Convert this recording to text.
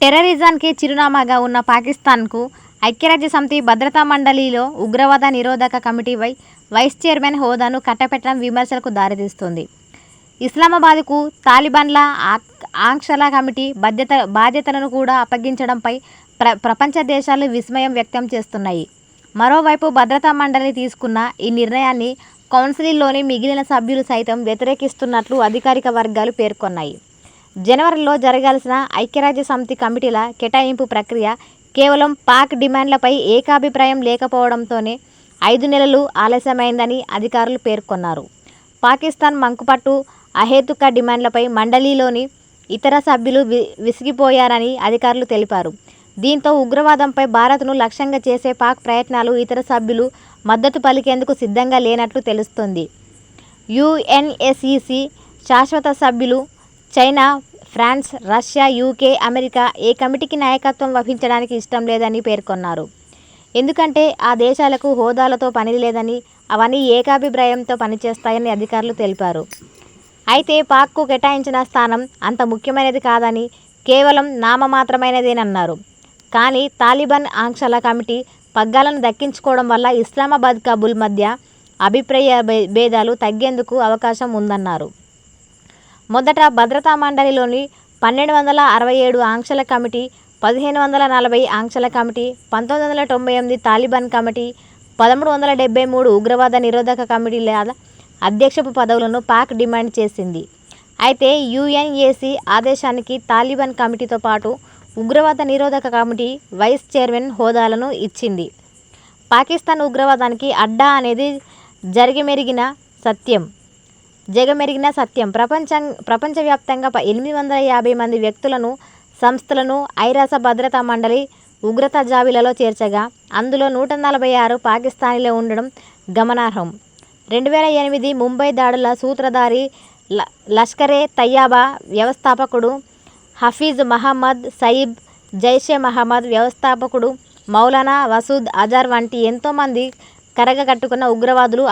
టెర్రరిజానికి చిరునామాగా ఉన్న పాకిస్తాన్కు ఐక్యరాజ్య సమితి భద్రతా మండలిలో ఉగ్రవాద నిరోధక కమిటీ వై వైస్ చైర్మన్ హోదాను కట్టపెట్టడం విమర్శలకు దారితీస్తుంది ఇస్లామాబాద్కు తాలిబాన్ల ఆంక్షల కమిటీ బాధ్యత బాధ్యతలను కూడా అప్పగించడంపై ప్ర ప్రపంచ దేశాలు విస్మయం వ్యక్తం చేస్తున్నాయి. మరోవైపు భద్రతా మండలి తీసుకున్న ఈ నిర్ణయాన్ని కౌన్సిల్లోని మిగిలిన సభ్యులు సైతం వ్యతిరేకిస్తున్నట్లు అధికారిక వర్గాలు పేర్కొన్నాయి. జనవరిలో జరగాల్సిన ఐక్యరాజ్య సమితి కమిటీల కేటాయింపు ప్రక్రియ కేవలం పాక్ డిమాండ్లపై ఏకాభిప్రాయం లేకపోవడంతోనే ఐదు నెలలు ఆలస్యమైందని అధికారులు పేర్కొన్నారు. పాకిస్తాన్ మంకుపట్టు, అహేతుక డిమాండ్లపై మండలిలోని ఇతర సభ్యులు వి విసిగిపోయారని అధికారులు తెలిపారు. దీంతో ఉగ్రవాదంపై భారత్ను లక్ష్యంగా చేసే పాక్ ప్రయత్నాలు ఇతర సభ్యులు మద్దతు పలికేందుకు సిద్ధంగా లేనట్లు తెలుస్తోంది. యుఎన్ఎస్ఈసి శాశ్వత సభ్యులు China, France, Russia, UK, America ఏ కమిటీకి నాయకత్వం వహించడానికి ఇష్టం లేదని పేర్కొన్నారు. ఎందుకంటే ఆ దేశాలకు హోదాలతో పని లేదని అవన్నీ ఏకాభిప్రాయంతో పనిచేస్తాయని అధికారులు తెలిపారు. అయితే పాక్కు కేటాయించిన స్థానం అంత ముఖ్యమైనది కాదని, కేవలం నామమాత్రమైనదేనన్నారు. కానీ తాలిబాన్ ఆంక్షల కమిటీ పగ్గాలను దక్కించుకోవడం వల్ల ఇస్లామాబాద్, కాబుల్ మధ్య అభిప్రాయ భేదాలు తగ్గేందుకు అవకాశం ఉందన్నారు. మొదట భద్రతా మండలిలోని పన్నెండు వందల అరవై ఏడు ఆంక్షల కమిటీ, పదిహేను వందల నలభై ఆంక్షల కమిటీ, పంతొమ్మిది వందల తొంభై ఎనిమిది తాలిబాన్ కమిటీ, పదమూడు వందల డెబ్బై మూడు ఉగ్రవాద నిరోధక కమిటీల అధ్యక్షపు పదవులను పాక్ డిమాండ్ చేసింది. అయితే యూఎన్ఎస్సీ ఆదేశానికి తాలిబాన్ కమిటీతో పాటు ఉగ్రవాద నిరోధక కమిటీ వైస్ చైర్మన్ హోదాలను ఇచ్చింది. పాకిస్తాన్ ఉగ్రవాదానికి అడ్డా అనేది జరిగిమెరిగిన సత్యం జగమెరిగిన సత్యం. ప్రపంచం ప్రపంచవ్యాప్తంగా ఎనిమిది వందల యాభై మంది వ్యక్తులను, సంస్థలను ఐరాస భద్రతా మండలి ఉగ్రత జాబిలలో చేర్చగా, అందులో నూట నలభై ఆరు పాకిస్తానీలో ఉండడం గమనార్హం. రెండు వేల ఎనిమిది ముంబై దాడుల సూత్రధారి ల లష్కరే తయ్యాబా వ్యవస్థాపకుడు హఫీజ్ మహమ్మద్ సయీబ్ జైషే మహమ్మద్ వ్యవస్థాపకుడు మౌలానా వసూద్ అజార్ వంటి ఎంతోమంది కరగ కట్టుకున్న ఉగ్రవాదులు